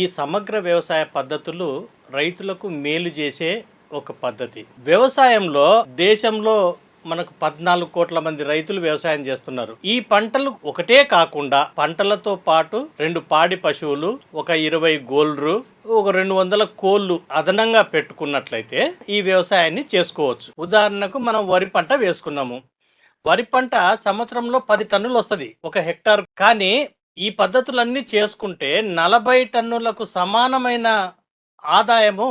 ఈ సమగ్ర వ్యవసాయ పద్ధతులు రైతులకు మేలు చేసే ఒక పద్ధతి. వ్యవసాయంలో దేశంలో మనకు పద్నాలుగు కోట్ల మంది రైతులు వ్యవసాయం చేస్తున్నారు. ఈ పంటలు ఒకటే కాకుండా పంటలతో పాటు రెండు పాడి పశువులు ఒక ఇరవై గోల్డ్రు ఒక రెండు వందల కోళ్ళు అదనంగా పెట్టుకున్నట్లయితే ఈ వ్యవసాయాన్ని చేసుకోవచ్చు. ఉదాహరణకు మనం వరి పంట వేసుకున్నాము. వరి పంట సంవత్సరంలో పది టన్నులు వస్తుంది ఒక హెక్టార్. కానీ ఈ పద్ధతులన్నీ చేసుకుంటే నలభై టన్నులకు సమానమైన ఆదాయము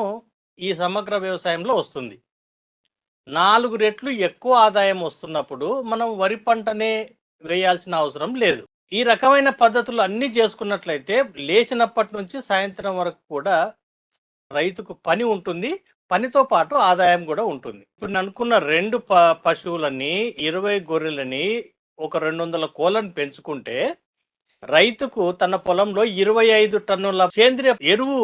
ఈ సమగ్ర వ్యవసాయంలో వస్తుంది. నాలుగు రెట్లు ఎక్కువ ఆదాయం వస్తున్నప్పుడు మనం వరి పంటనే వేయాల్సిన అవసరం లేదు. ఈ రకమైన పద్ధతులు అన్నీ చేసుకున్నట్లయితే లేచినప్పటి నుంచి సాయంత్రం వరకు కూడా రైతుకు పని ఉంటుంది. పనితో పాటు ఆదాయం కూడా ఉంటుంది. ఇప్పుడు నేను అనుకున్న రెండు ప పశువులని ఇరవై గొర్రెలని ఒక రెండు వందల కోళ్ళని పెంచుకుంటే రైతుకు తన పొలంలో ఇరవై ఐదు టన్నుల సేంద్రియ ఎరువు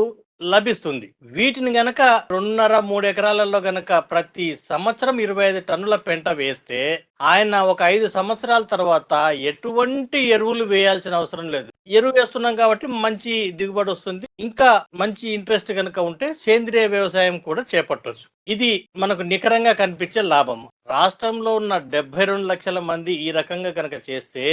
లభిస్తుంది. వీటిని గనక రెండున్నర మూడు ఎకరాలలో గనక ప్రతి సంవత్సరం ఇరవై ఐదు టన్నుల పెంట వేస్తే ఆయన ఒక ఐదు సంవత్సరాల తర్వాత ఎటువంటి ఎరువులు వేయాల్సిన అవసరం లేదు. ఎరువు వేస్తున్నాం కాబట్టి మంచి దిగుబడి వస్తుంది. ఇంకా మంచి ఇంట్రెస్ట్ కనుక ఉంటే సేంద్రియ వ్యవసాయం కూడా చేపట్టొచ్చు. ఇది మనకు నికరంగా కనిపించే లాభం. రాష్ట్రంలో ఉన్న డెబ్బై రెండు లక్షల మంది ఈ రకంగా కనుక చేస్తే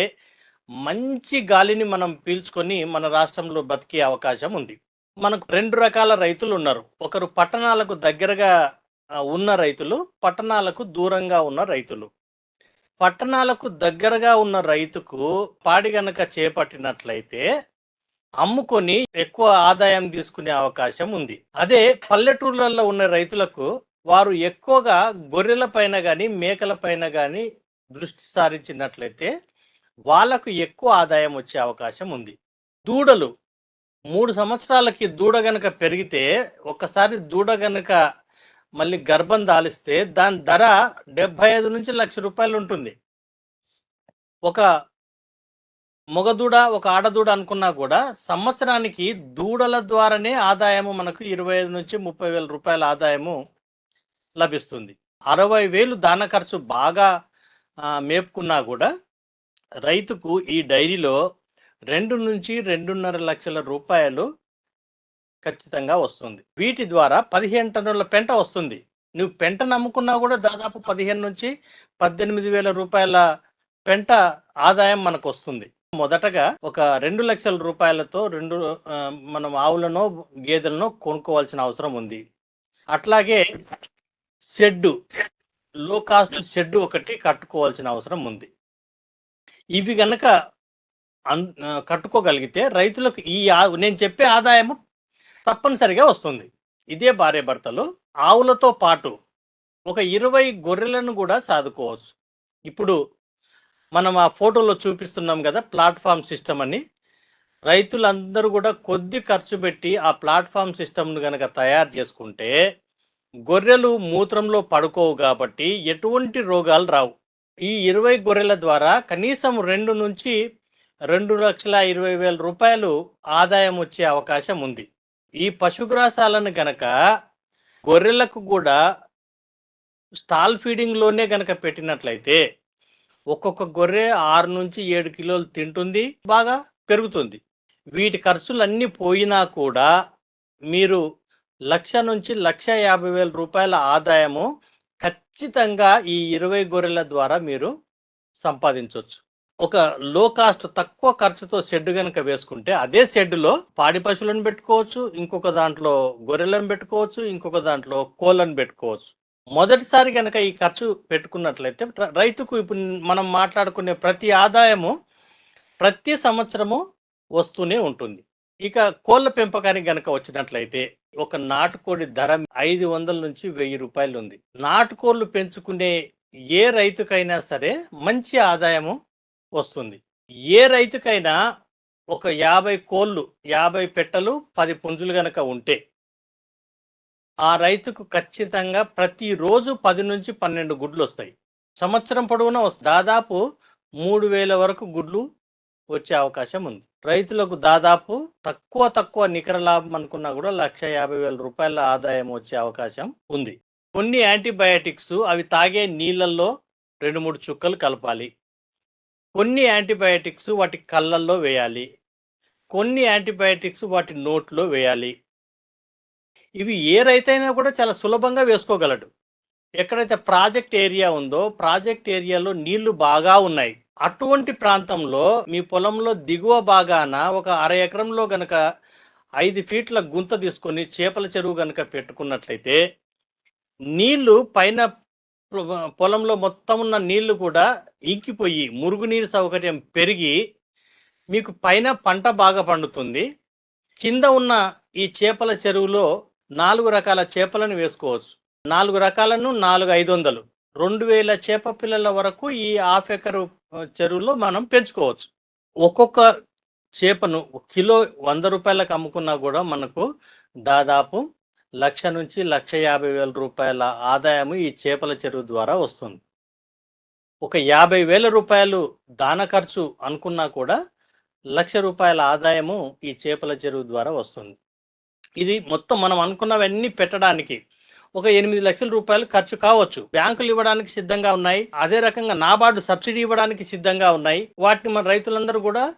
మంచి గాలిని మనం పీల్చుకొని మన రాష్ట్రంలో బతికే అవకాశం ఉంది. మనకు రెండు రకాల రైతులు ఉన్నారు. ఒకరు పట్టణాలకు దగ్గరగా ఉన్న రైతులు పట్టణాలకు దూరంగా ఉన్న రైతులు. పట్టణాలకు దగ్గరగా ఉన్న రైతుకు పాడి గనక చేపట్టినట్లయితే అమ్ముకొని ఎక్కువ ఆదాయం తీసుకునే అవకాశం ఉంది. అదే పల్లెటూర్లలో ఉన్న రైతులకు వారు ఎక్కువగా గొర్రెల పైన కానీ మేకల పైన కానీ దృష్టి సారించినట్లయితే వాళ్ళకు ఎక్కువ ఆదాయం వచ్చే అవకాశం ఉంది. దూడలు మూడు సంవత్సరాలకి దూడ గనక పెరిగితే ఒక్కసారి దూడ గనక మళ్ళీ గర్భం దాలిస్తే దాని ధర డెబ్బై ఐదు నుంచి లక్ష రూపాయలు ఉంటుంది. ఒక మగదూడ ఒక ఆడదూడ అనుకున్నా కూడా సంవత్సరానికి దూడల ద్వారానే ఆదాయము మనకు ఇరవై ఐదు నుంచి ముప్పై వేల రూపాయల ఆదాయము లభిస్తుంది. అరవై వేలు దాన ఖర్చు బాగా మేపుకున్నా కూడా రైతుకు ఈ డైరీలో రెండు నుంచి రెండున్నర లక్షల రూపాయలు ఖచ్చితంగా వస్తుంది. వీటి ద్వారా పదిహేను టన్నుల పెంట వస్తుంది. నువ్వు పెంట నమ్ముకున్నా కూడా దాదాపు పదిహేను నుంచి పద్దెనిమిది వేల రూపాయల పెంట ఆదాయం మనకు వస్తుంది. మొదటగా ఒక రెండు లక్షల రూపాయలతో రెండు మనం ఆవులను గేదెలను కొనుక్కోవాల్సిన అవసరం ఉంది. అట్లాగే షెడ్డు లో కాస్ట్ షెడ్డు ఒకటి కట్టుకోవాల్సిన అవసరం ఉంది. ఇవి గనక అన్- కట్టుకోగలిగితే రైతులకు ఈ నేను చెప్పే ఆదాయము తప్పనిసరిగా వస్తుంది. ఇదే భార్య భర్తలు ఆవులతో పాటు ఒక ఇరవై గొర్రెలను కూడా సాదుకోవచ్చు. ఇప్పుడు మనం ఆ ఫోటోలో చూపిస్తున్నాం కదా ప్లాట్ఫామ్ సిస్టమ్ అని. రైతులందరూ కూడా కొద్ది ఖర్చు పెట్టి ఆ ప్లాట్ఫామ్ సిస్టమ్ను కనుక తయారు చేసుకుంటే గొర్రెలు మూత్రంలో పడుకోవు కాబట్టి ఎటువంటి రోగాలు రావు. ఈ ఇరవై గొర్రెల ద్వారా కనీసం రెండు నుంచి రెండు లక్షల ఇరవై వేల రూపాయలు ఆదాయం వచ్చే అవకాశం ఉంది. ఈ పశుగ్రాసాలను గనక గొర్రెలకు కూడా స్టాల్ ఫీడింగ్లోనే గనక పెట్టినట్లయితే ఒక్కొక్క గొర్రె ఆరు నుంచి ఏడు కిలోలు తింటుంది బాగా పెరుగుతుంది. వీటి ఖర్చులన్నీ పోయినా కూడా మీరు లక్ష నుంచి లక్ష యాభై వేల రూపాయల ఆదాయము ఖచ్చితంగా ఈ ఇరవై గొర్రెల ద్వారా మీరు సంపాదించవచ్చు ఒక లో కాస్ట్ తక్కువ ఖర్చుతో షెడ్ కనుక వేసుకుంటే అదే షెడ్లో పాడి పశువులను పెట్టుకోవచ్చు ఇంకొక దాంట్లో గొర్రెలను పెట్టుకోవచ్చు ఇంకొక దాంట్లో కోళ్ళను పెట్టుకోవచ్చు. మొదటిసారి కనుక ఈ ఖర్చు పెట్టుకున్నట్లయితే రైతుకు ఇప్పుడు మనం మాట్లాడుకునే ప్రతి ఆదాయము ప్రతి సంవత్సరము వస్తూనే ఉంటుంది. ఇక కోళ్ళ పెంపకానికి గనక వచ్చినట్లయితే ఒక నాటుకోడి ధర ఐదు వందల నుంచి వెయ్యి రూపాయలు ఉంది. నాటుకోళ్ళు పెంచుకునే ఏ రైతుకైనా సరే మంచి ఆదాయము వస్తుంది. ఏ రైతుకైనా ఒక యాభై కోళ్ళు యాభై పెట్టలు పది పుంజులు గనక ఉంటే ఆ రైతుకు ఖచ్చితంగా ప్రతిరోజు పది నుంచి పన్నెండు గుడ్లు వస్తాయి. సంవత్సరం పొడవునా దాదాపు మూడు వేల వరకు గుడ్లు వచ్చే అవకాశం ఉంది. రైతులకు దాదాపు తక్కువ తక్కువ నికర లాభం అనుకున్నా కూడా లక్ష యాభై వేల రూపాయల ఆదాయం వచ్చే అవకాశం ఉంది. కొన్ని యాంటీబయాటిక్స్ అవి తాగే నీళ్ళల్లో రెండు మూడు చుక్కలు కలపాలి. కొన్ని యాంటీబయాటిక్స్ వాటి కళ్ళల్లో వేయాలి. కొన్ని యాంటీబయాటిక్స్ వాటి నోట్లో వేయాలి. ఇవి ఏ రైతైనా కూడా చాలా సులభంగా వేసుకోగలడు. ఎక్కడైతే ప్రాజెక్ట్ ఏరియా ఉందో ప్రాజెక్ట్ ఏరియాలో నీళ్ళు బాగా ఉన్నాయి. అటువంటి ప్రాంతంలో మీ పొలంలో దిగువ భాగాన ఒక అర ఎకరంలో గనక ఐదు ఫీట్ల గుంత తీసుకొని చేపల చెరువు గనక పెట్టుకున్నట్లయితే నీళ్ళు పైన పొలంలో మొత్తం ఉన్న నీళ్ళు కూడా ఇంకిపోయి మురుగునీరు సౌకర్యం పెరిగి మీకు పైన పంట బాగా పండుతుంది. కింద ఉన్న ఈ చేపల చెరువులో నాలుగు రకాల చేపలను వేసుకోవచ్చు. నాలుగు రకాలను నాలుగు ఐదు వందలు. రెండు వేల చేప పిల్లల వరకు ఈ హాఫ్ ఎకరు చెరువుల్లో చెరువులో మనం పెంచుకోవచ్చు. ఒక్కొక్క చేపను కిలో వంద రూపాయలకు అమ్ముకున్నా కూడా మనకు దాదాపు లక్ష నుంచి లక్ష యాభై వేల రూపాయల ఆదాయము ఈ చేపల చెరువు ద్వారా వస్తుంది. ఒక యాభై వేల రూపాయలు దాన ఖర్చు అనుకున్నా కూడా లక్ష రూపాయల ఆదాయము ఈ చేపల చెరువు ద్వారా వస్తుంది. ఇది మొత్తం మనం అనుకున్నవన్నీ పెట్టడానికి ఒక ఎనిమిది లక్షల రూపాయలు ఖర్చు కావచ్చు. బ్యాంకులు ఇవ్వడానికి సిద్ధంగా ఉన్నాయి. అదే రకంగా నాబార్డు సబ్సిడీ ఇవ్వడానికి సిద్ధంగా ఉన్నాయి. వాటిని మన రైతులందరూ కూడా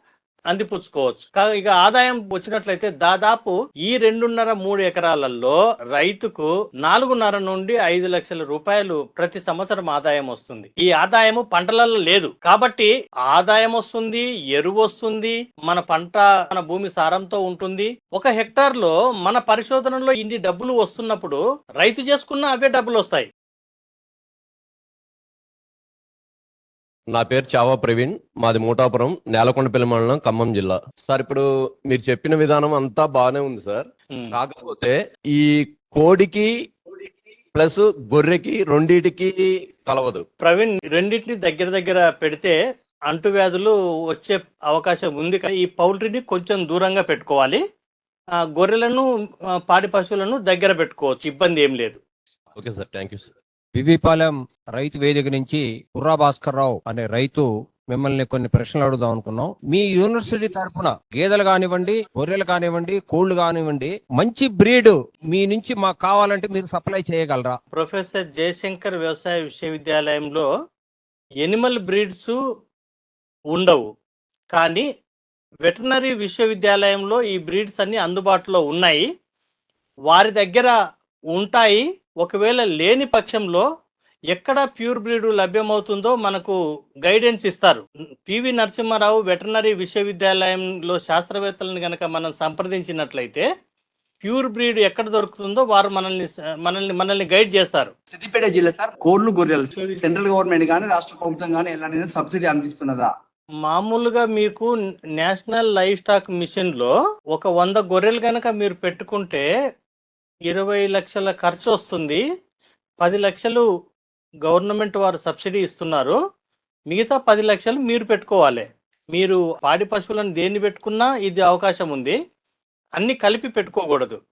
అందిపుచ్చుకోవచ్చు. ఇక ఆదాయం వచ్చినట్లయితే దాదాపు ఈ రెండున్నర మూడు ఎకరాలలో రైతుకు నాలుగున్నర నుండి ఐదు లక్షల రూపాయలు ప్రతి సంవత్సరం ఆదాయం వస్తుంది. ఈ ఆదాయము పంటలలో లేదు. కాబట్టి ఆదాయం వస్తుంది ఎరువు వస్తుంది మన పంట మన భూమి సారంతో ఉంటుంది. ఒక హెక్టార్లో మన పరిశోధనలో ఇన్ని డబ్బులు వస్తున్నప్పుడు రైతు చేసుకున్న అవే డబ్బులు వస్తాయి. నా పేరు చావా ప్రవీణ్. మాది మూటాపురం నేలకొండపల్లి మండలం ఖమ్మం జిల్లా. సార్ ఇప్పుడు మీరు చెప్పిన విధానం అంతా బాగానే ఉంది సార్. కాకపోతే ఈ కోడికి ప్లస్ గొర్రెకి రెండిటికి కలవదు. ప్రవీణ్ రెండింటిని దగ్గర దగ్గర పెడితే అంటువ్యాధులు వచ్చే అవకాశం ఉంది. కానీ ఈ పౌల్ట్రీని కొంచెం దూరంగా పెట్టుకోవాలి. గొర్రెలను పాడి పశువులను దగ్గర పెట్టుకోవచ్చు. ఇబ్బంది ఏం లేదు. Okay sir. Thank you sir. Vivipalem రైతు వేదిక నుంచి బుర్రా భాస్కర్ రావు అనే రైతు మిమ్మల్ని కొన్ని ప్రశ్నలు అడుగుదాం అనుకున్నాం. మీ యూనివర్సిటీ తరపున గేదెలు కానివ్వండి గొర్రెలు కానివ్వండి కోళ్ళు కానివ్వండి మంచి బ్రీడ్ మీ నుంచి మాకు కావాలంటే మీరు సప్లై చేయగలరా? ప్రొఫెసర్ జయశంకర్ వ్యవసాయ విశ్వవిద్యాలయంలో ఎనిమల్ బ్రీడ్స్ ఉండవు. కానీ వెటనరీ విశ్వవిద్యాలయంలో ఈ బ్రీడ్స్ అన్ని అందుబాటులో ఉన్నాయి. వారి దగ్గర ఉంటాయి. ఒకవేళ లేని పక్షంలో ఎక్కడ ప్యూర్ బ్రీడ్ లభ్యమవుతుందో మనకు గైడెన్స్ ఇస్తారు. పివి నరసింహారావు వెటనరీ విశ్వవిద్యాలయంలో శాస్త్రవేత్తలను గనక మనం సంప్రదించినట్లయితే ప్యూర్ బ్రీడ్ ఎక్కడ దొరుకుతుందో వారు మనల్ని మనల్ని మనల్ని గైడ్ చేస్తారు. సిద్దిపేట జిల్లా సార్ కోళ్ళు గొర్రెలు. సెంట్రల్ గవర్నమెంట్ కానీ రాష్ట్ర ప్రభుత్వం కానీ ఎలాంటి సబ్సిడీ అందిస్తున్నదా? మామూలుగా మీకు నేషనల్ లైఫ్ స్టాక్ మిషన్లో ఒక వంద గొర్రెలు కనుక మీరు పెట్టుకుంటే ఇరవై లక్షల ఖర్చు వస్తుంది పది లక్షలు గవర్నమెంట్ వారు సబ్సిడీ ఇస్తున్నారు. మిగతా పది లక్షలు మీరు పెట్టుకోవాలి. మీరు పాడి పశువులను దేన్ని పెట్టుకున్నా ఇది అవకాశం ఉంది. అన్ని కలిపి పెట్టుకోకూడదు.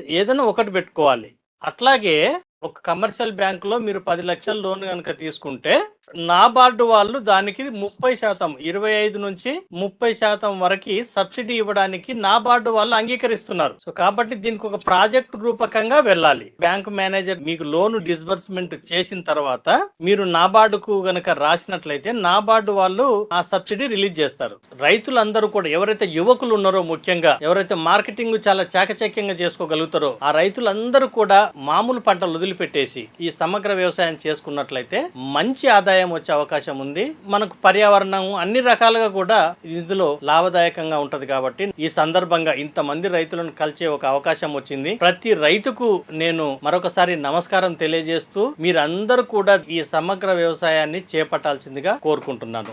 ఏదైనా ఒకటి పెట్టుకోవాలి. అట్లాగే ఒక కమర్షియల్ బ్యాంకులో మీరు పది లక్షల లోన్ కనుక తీసుకుంటే నాబార్డు వాళ్ళు దానికి ముప్పై శాతం ఇరవై ఐదు నుంచి ముప్పై శాతం వరకు సబ్సిడీ ఇవ్వడానికి నాబార్డు వాళ్ళు అంగీకరిస్తున్నారు. సో కాబట్టి దీనికి ఒక ప్రాజెక్ట్ రూపకంగా వెళ్ళాలి. బ్యాంక్ మేనేజర్ మీకు లోన్ డిస్బర్స్మెంట్ చేసిన తర్వాత మీరు నాబార్డుకు గనక రాసినట్లయితే నాబార్డు వాళ్ళు ఆ సబ్సిడీ రిలీజ్ చేస్తారు. రైతులందరూ కూడా ఎవరైతే యువకులు ఉన్నారో ముఖ్యంగా ఎవరైతే మార్కెటింగ్ చాలా చాకచక్యంగా చేసుకోగలుగుతారో ఆ రైతులందరూ కూడా మామూలు పంటలు వదిలిపెట్టేసి ఈ సమగ్ర వ్యవసాయం చేసుకున్నట్లయితే మంచి ఆదాయం ఆదాయం వచ్చే అవకాశం ఉంది. మనకు పర్యావరణం అన్ని రకాలుగా కూడా ఇందులో లాభదాయకంగా ఉంటది కాబట్టి ఈ సందర్భంగా ఇంతమంది రైతులను కలిసే ఒక అవకాశం వచ్చింది. ప్రతి రైతుకు నేను మరొకసారి నమస్కారం తెలియజేస్తూ మీరందరూ కూడా ఈ సమగ్ర వ్యవసాయాన్ని చేపట్టాల్సిందిగా కోరుకుంటున్నాను.